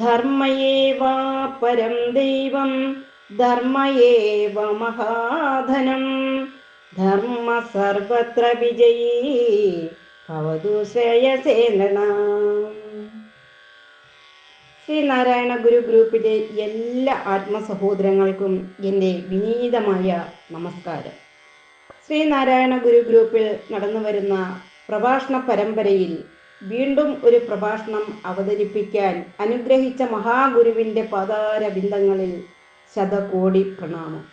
ധർമ്മയേവ പരം ദൈവം ധർമ്മയേവ മഹാധനം. ധർമ്മ സർവത്ര വിജയീ ഭവതു ശ്രേയസേന ശ്രീനാരായണ ഗുരു ഗ്രൂപ്പിലെ എല്ലാ ആത്മസഹോദരങ്ങൾക്കും എന്റെ വിനീതമായ നമസ്കാരം. ശ്രീനാരായണ ഗുരു ഗ്രൂപ്പിൽ നടന്നു വരുന്ന പ്രഭാഷണ പരമ്പരയിൽ വീണ്ടും ഒരു പ്രഭാഷണം അവതരിപ്പിക്കാൻ അനുഗ്രഹിച്ച മഹാഗുരുവിന്റെ പാതാര ബിന്ദങ്ങളിൽ ശതകോടി പ്രണാമം.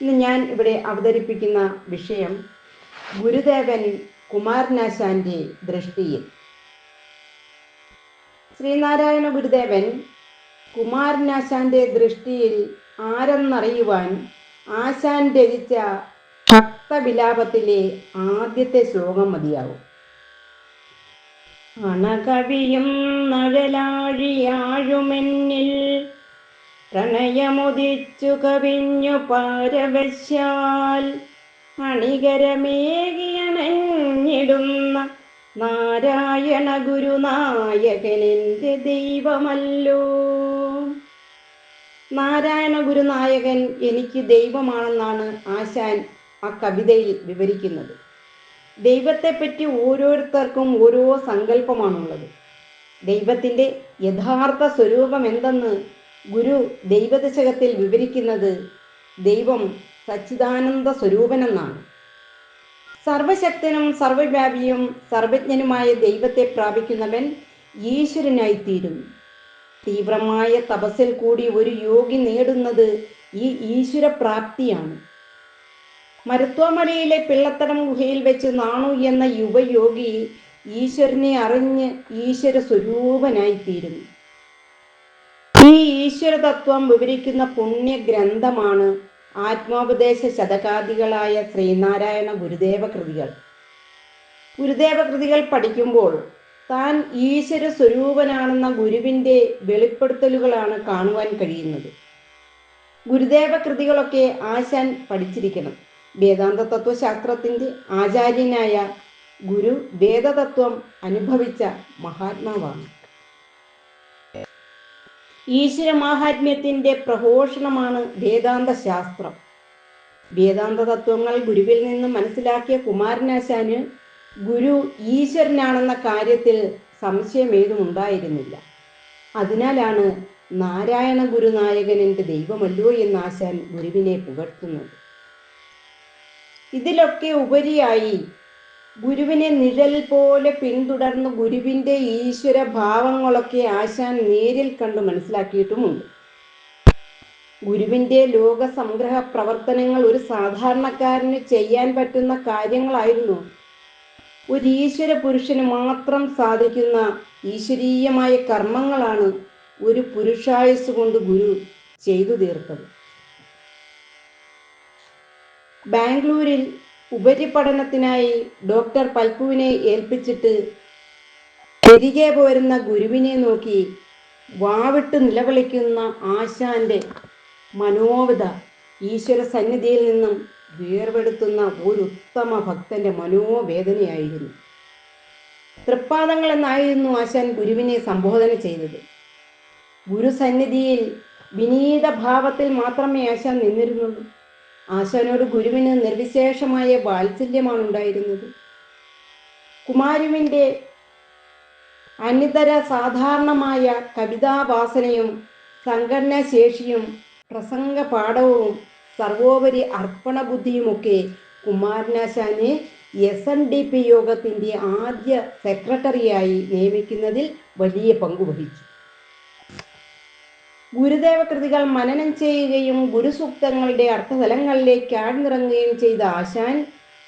ഇന്ന് ഞാൻ ഇവിടെ അവതരിപ്പിക്കുന്ന വിഷയം ഗുരുദേവൻ കുമാരനാശാന്റെ ദൃഷ്ടിയിൽ. ശ്രീനാരായണ ഗുരുദേവൻ കുമാരനാശാന്റെ ദൃഷ്ടിയിൽ ആരെന്നറിയുവാൻ ആശാൻ രചിച്ച ഭക്തവിലാപത്തിലെ ആദ്യത്തെ ശ്ലോകം മതിയാവും. അണകവിയും നഴലാഴിയാഴുമെന്നിൽ പ്രണയമുദിച്ചു കവിഞ്ഞു പാരവശ്യാൽ അണികരമേകിയണഞ്ഞിടുന്ന നാരായണ ഗുരുനായകനെന്റെ ദൈവമല്ലോ. നാരായണ ഗുരുനായകൻ എനിക്ക് ദൈവമാണെന്നാണ് ആശാൻ ആ കവിതയിൽ വിവരിക്കുന്നത്. ദൈവത്തെപ്പറ്റി ഓരോരുത്തർക്കും ഓരോ സങ്കല്പമാണുള്ളത്. ദൈവത്തിന്റെ യഥാർത്ഥ സ്വരൂപം എന്തെന്ന് ഗുരു ദൈവദശകത്തിൽ വിവരിക്കുന്നത് ദൈവം സച്ചിദാനന്ദ സ്വരൂപനെന്നാണ്. സർവശക്തനും സർവവ്യാപിയും സർവജ്ഞനുമായ ദൈവത്തെ പ്രാപിക്കുന്നവൻ ഈശ്വരനായിത്തീരുന്നു തീവ്രമായ തപസ്സിൽ കൂടി ഒരു യോഗി നേടുന്നത് ഈ ഈശ്വര പ്രാപ്തിയാണ് മരുത്വമലയിലെ പിള്ളത്തടം ഗുഹയിൽ വെച്ച് നാണു എന്ന യുവയോഗി ഈശ്വരനെ അറിഞ്ഞ് ഈശ്വര സ്വരൂപനായിത്തീരുന്നു. ഈ ഈശ്വര തത്വം വിവരിക്കുന്ന പുണ്യ ഗ്രന്ഥമാണ് ആത്മോപദേശ ശതകാദികളായ ശ്രീനാരായണ ഗുരുദേവ കൃതികൾ. ഗുരുദേവ കൃതികൾ പഠിക്കുമ്പോൾ താൻ ഈശ്വര സ്വരൂപനാണെന്ന ഗുരുവിന്റെ വെളിപ്പെടുത്തലുകളാണ് കാണുവാൻ കഴിയുന്നത്. ഗുരുദേവ കൃതികളൊക്കെ ആശാൻ പഠിച്ചിരിക്കണം. വേദാന്ത തത്വശാസ്ത്രത്തിന്റെ ആചാര്യനായ ഗുരു വേദതത്വം അനുഭവിച്ച മഹാത്മാവാണ്. ഈശ്വര മാഹാത്മ്യത്തിന്റെ പ്രഘോഷണമാണ് വേദാന്ത ശാസ്ത്രം വേദാന്ത തത്വങ്ങൾ ഗുരുവിൽ നിന്ന് മനസ്സിലാക്കിയ കുമാരനാശാന് ഗുരു ഈശ്വരനാണെന്ന കാര്യത്തിൽ സംശയമേതും ഉണ്ടായിരുന്നില്ല അതിനാലാണ് നാരായണ ഗുരുനായകൻ എന്റെ ദൈവമല്ലോ എന്ന് ആശാൻ ഗുരുവിനെ പുകഴ്ത്തുന്നത്. ഇതിലൊക്കെ ഉപരിയായി. ഗുരുവിനെ നിഴൽ പോലെ പിന്തുടർന്ന് ഗുരുവിന്റെ ഈശ്വര ഭാവങ്ങളൊക്കെ ആശാൻ നേരിൽ കണ്ടു മനസ്സിലാക്കിയിട്ടുമുണ്ട്. ഗുരുവിന്റെ ലോക സംഗ്രഹ പ്രവർത്തനങ്ങൾ ഒരു സാധാരണക്കാരന് ചെയ്യാൻ പറ്റുന്ന കാര്യങ്ങളായിരുന്നു. ഒരു ഈശ്വര പുരുഷന് മാത്രം സാധിക്കുന്ന ഈശ്വരീയമായ കർമ്മങ്ങളാണ് ഒരു പുരുഷായുസ് കൊണ്ട് ഗുരു ചെയ്തു തീർത്തത്. ബാംഗ്ലൂരിൽ ഉപരിപഠനത്തിനായി ഡോക്ടർ പൽപ്പുവിനെ ഏൽപ്പിച്ചിട്ട് തിരികെ പോരുന്ന ഗുരുവിനെ നോക്കി വാവിട്ട് നിലവിളിക്കുന്ന ആശാന്റെ മനോവിത ഈശ്വര സന്നിധിയിൽ നിന്നും വേർപെടുത്തുന്ന ഒരു ഉത്തമ ഭക്തന്റെ മനോവേദനയായിരുന്നു. തൃപ്പാദങ്ങൾ എന്നായിരുന്നു ആശാൻ ഗുരുവിനെ സംബോധന ചെയ്തത്. ഗുരുസന്നിധിയിൽ വിനീത ഭാവത്തിൽ മാത്രമേ ആശാൻ നിന്നിരുന്നുള്ളൂ. ആശാനോട് ഗുരുവിന് നിർവിശേഷമായ വാത്സല്യമാണ് ഉണ്ടായിരുന്നത്. കുമാരുവിന്റെ അനിതര സാധാരണമായ കവിതാവാസനയും സംഘടനാശേഷിയും പ്രസംഗ പാഠവും സർവോപരി അർപ്പണ ബുദ്ധിയുമൊക്കെ കുമാരനാശാനെ എസ് എൻ ഡി പി യോഗത്തിന്റെ ആദ്യ സെക്രട്ടറിയായി നിയമിക്കുന്നതിൽ വലിയ പങ്കുവഹിച്ചു ഗുരുദേവ കൃതികൾ മനനം ചെയ്യുകയും ഗുരുസൂക്തങ്ങളുടെ അർത്ഥതലങ്ങളിലേക്ക് ആഴ്ന്നിറങ്ങുകയും ചെയ്ത ആശാൻ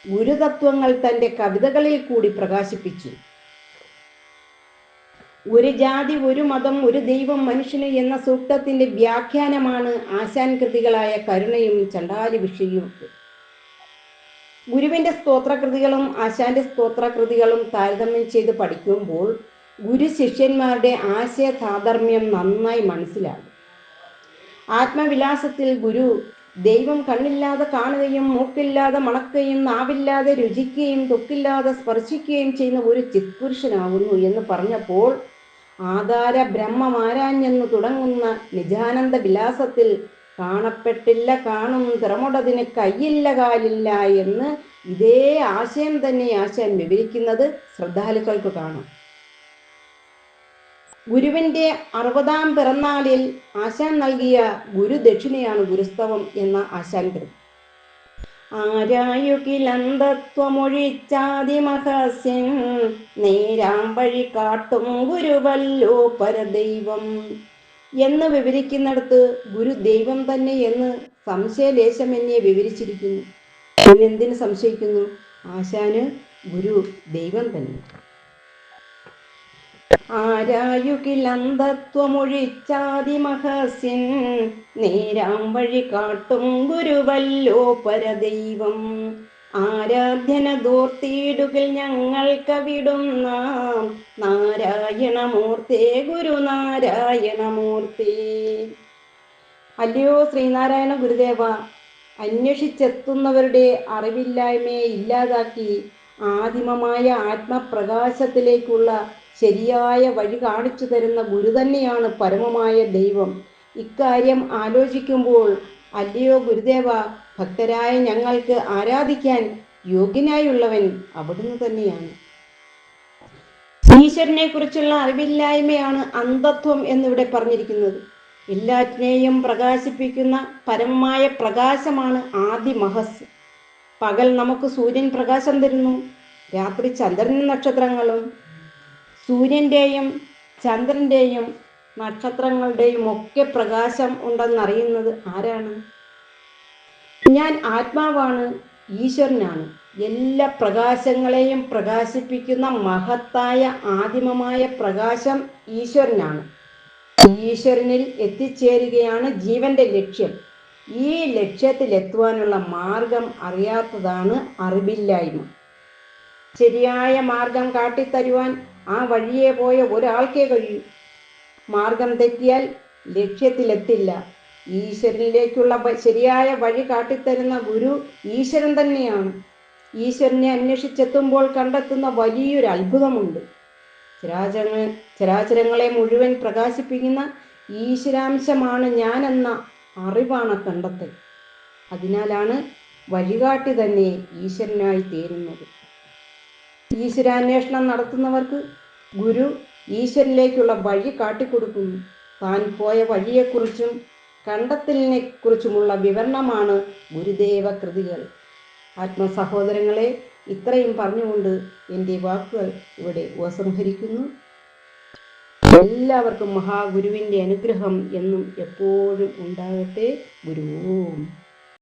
ഗുരുതത്വങ്ങൾ തന്റെ കവിതകളിൽ കൂടി പ്രകാശിപ്പിച്ചു. ഒരു ജാതി ഒരു മതം ഒരു ദൈവം മനുഷ്യന് എന്ന സൂക്തത്തിന്റെ വ്യാഖ്യാനമാണ് ആശാൻ കൃതികളായ കരുണയും ചണ്ടാലി വിഷയും ഗുരുവിന്റെ സ്തോത്രകൃതികളും ആശാന്റെ സ്തോത്രകൃതികളും താരതമ്യം ചെയ്ത് പഠിക്കുമ്പോൾ ഗുരു ശിഷ്യന്മാരുടെ ആശയ നന്നായി മനസ്സിലാകും. ആത്മവിലാസത്തിൽ ഗുരു ദൈവം കണ്ണില്ലാതെ കാണുകയും മൂക്കില്ലാതെ മണക്കുകയും നാവില്ലാതെ രുചിക്കുകയും തൊക്കില്ലാതെ സ്പർശിക്കുകയും ചെയ്യുന്ന ഒരു ചിത്പുരുഷനാകുന്നു എന്ന് പറഞ്ഞപ്പോൾ ആധാര ബ്രഹ്മമാരാഞ്ഞെന്ന് തുടങ്ങുന്ന നിജാനന്ദ വിലാസത്തിൽ കാണപ്പെട്ടില്ല കാണും തിറമുടതിന് കയ്യില്ല കാലില്ല എന്ന് ഇതേ ആശയം തന്നെ ആശയം വിവരിക്കുന്നത് ശ്രദ്ധാലുക്കൾക്ക് കാണാം. ഗുരുവിന്റെ അറുപതാം പിറന്നാളിൽ ആശാൻ നൽകിയ ഗുരുദക്ഷിണയാണ് ഗുരുസ്തവം എന്ന ആശാൻ കൃതി. ആരായുകിലന്തത്വമൊഴിച്ചാതിമഹസ്യൻ നേരാം വഴി കാട്ടും ഗുരുവല്ലോ പരദൈവം എന്ന് വിവരിക്കുന്നിടത്ത് ഗുരു ദൈവം തന്നെ എന്ന് സംശയലേശം എന്നെ വിവരിച്ചിരിക്കുന്നു. പിന്നെന്തിന് സംശയിക്കുന്നു? ആശാന് ഗുരു ദൈവം തന്നെ. ആരായുകിലന്തത്വമൊഴിച്ചാതിമഹസ്യൻ നേരാം വഴി കാട്ടും ഗുരുവല്ലോ പരദൈവം ആരാധ്യന ദൂർത്തിയിടുകിൽ ഞങ്ങൾക്കവിടുന്ന നാരായണമൂർത്തി ഗുരുനാരായണമൂർത്തി. അല്ലയോ ശ്രീനാരായണ ഗുരുദേവ അന്വേഷിച്ചെത്തുന്നവരുടെ അറിവില്ലായ്മയെ ഇല്ലാതാക്കി ആദിമമായ ആത്മപ്രകാശത്തിലേക്കുള്ള ശരിയായ വഴി കാണിച്ചു തരുന്ന ഗുരു തന്നെയാണ് പരമമായ ദൈവം. ഇക്കാര്യം ആലോചിക്കുമ്പോൾ അല്ലയോ ഗുരുദേവ ഭക്തരായ ഞങ്ങൾക്ക് ആരാധിക്കാൻ യോഗ്യനായുള്ളവൻ അവിടുന്ന് തന്നെയാണ്. ഈശ്വരനെ കുറിച്ചുള്ള അറിവില്ലായ്മയാണ് അന്ധത്വം എന്നിവിടെ പറഞ്ഞിരിക്കുന്നത്. എല്ലാറ്റിനെയും പ്രകാശിപ്പിക്കുന്ന പരമമായ പ്രകാശമാണ് ആദി മഹസ്. പകൽ നമുക്ക് സൂര്യൻ പ്രകാശം തരുന്നു രാത്രി ചന്ദ്രൻ നക്ഷത്രങ്ങളും സൂര്യന്റെയും ചന്ദ്രന്റെയും നക്ഷത്രങ്ങളുടെയും ഒക്കെ പ്രകാശം ഉണ്ടെന്നറിയുന്നത് ആരാണ്? ഞാൻ ആത്മാവാണ് ഈശ്വരനാണ്. എല്ലാ പ്രകാശങ്ങളെയും പ്രകാശിപ്പിക്കുന്ന മഹത്തായ ആദിമമായ പ്രകാശം ഈശ്വരനാണ്. ഈശ്വരനിൽ എത്തിച്ചേരുകയാണ് ജീവന്റെ ലക്ഷ്യം. ഈ ലക്ഷ്യത്തിലെത്തുവാനുള്ള മാർഗം അറിയാത്തതാണ് അറിവില്ലായ്മ. ശരിയായ മാർഗം കാട്ടിത്തരുവാൻ ആ വഴിയെ പോയ ഒരാൾക്കേ കഴിയൂ. മാർഗം തെറ്റിയാൽ ലക്ഷ്യത്തിലെത്തില്ല. ഈശ്വരനിലേക്കുള്ള ശരിയായ വഴി കാട്ടിത്തരുന്ന ഗുരു ഈശ്വരൻ തന്നെയാണ്. ഈശ്വരനെ അന്വേഷിച്ചെത്തുമ്പോൾ കണ്ടെത്തുന്ന വലിയൊരു അത്ഭുതമുണ്ട്. ചരാചരങ്ങൾ ചരാചരങ്ങളെ മുഴുവൻ പ്രകാശിപ്പിക്കുന്ന ഈശ്വരാംശമാണ് ഞാനെന്ന അറിവാണ് കണ്ടെത്തൽ. അതിനാലാണ് വഴികാട്ടി തന്നെ ഈശ്വരനായി തീരുന്നത്. ഈശ്വരാന്വേഷണം നടത്തുന്നവർക്ക് ഗുരു ഈശ്വരനിലേക്കുള്ള വഴി കാട്ടിക്കൊടുക്കുന്നു. താൻ പോയ വഴിയെക്കുറിച്ചും കണ്ടെത്തലിനെ കുറിച്ചുമുള്ള വിവരണമാണ് ഗുരുദേവ കൃതികൾ ആത്മസഹോദരങ്ങളെ ഇത്രയും പറഞ്ഞുകൊണ്ട് എന്റെ വാക്കുകൾ ഇവിടെ ഉപസംഹരിക്കുന്നു. എല്ലാവർക്കും മഹാഗുരുവിന്റെ അനുഗ്രഹം എന്നും എപ്പോഴും ഉണ്ടാകട്ടെ ഗുരുവും